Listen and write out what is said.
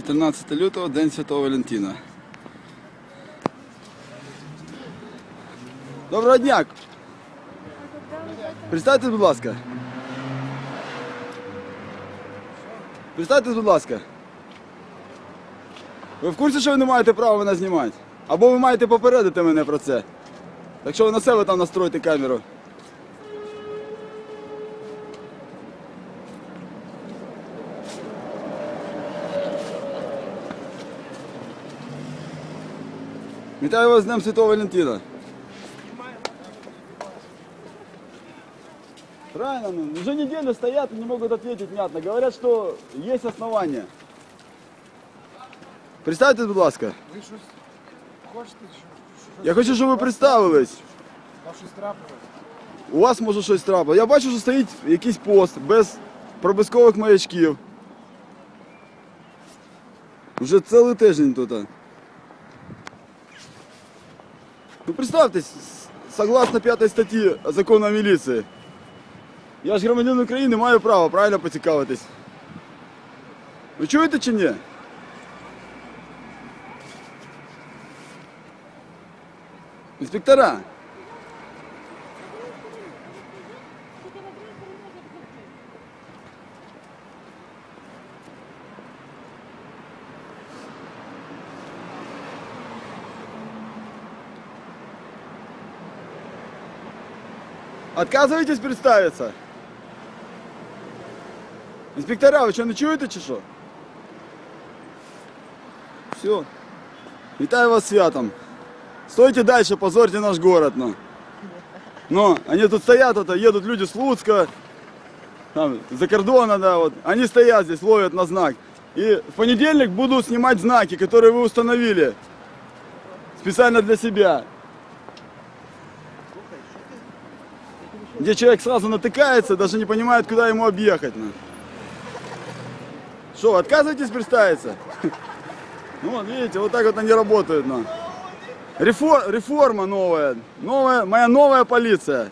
14 лютого, День Святого Валентина. Доброго дня! Представтесь, будь ласка. Представтесь, будь ласка. Ви в курсі, що ви не маєте права мене знімати? Або ви маєте попередити мене про це. Так що ви на себе там настроїте камеру. Вітаю вас з Днем Святого Валентина. Правильно, ну, уже неделю стоят и не могут ответить внятно. Говорят, что есть основания. Представьте, будь ласка. Ви щось хочете? Що, що, Я хочу, щоб ви представились. Вам щось трапилось? У вас може щось трапило. Я бачу, що стоїть якийсь пост без проблискових маячків. Вже цілий тиждень тут. Ну представтесь, согласно п'ятій статті закону о міліції. Я ж громадянин України маю право правильно поцікавитись. Ви чуєте чи ні? Інспектора. Отказываетесь представиться? Інспектора, ви що не чуєте чи що? Все. Вітаю вас з святом. Стойте дальше, позорьте наш город. Ну. Но они тут стоят, это, едут люди с Луцка, там, за кордона, да, вот. Они стоят здесь, ловят на знак. И в понедельник буду снимать знаки, которые вы установили. Специально для себя. Где человек сразу натыкается, даже не понимает, куда ему объехать. Ну. Что, отказываетесь представиться? Ну вот, видите, вот так вот они работают. Ну. Рефор- реформа новая. новая. Моя новая полиция.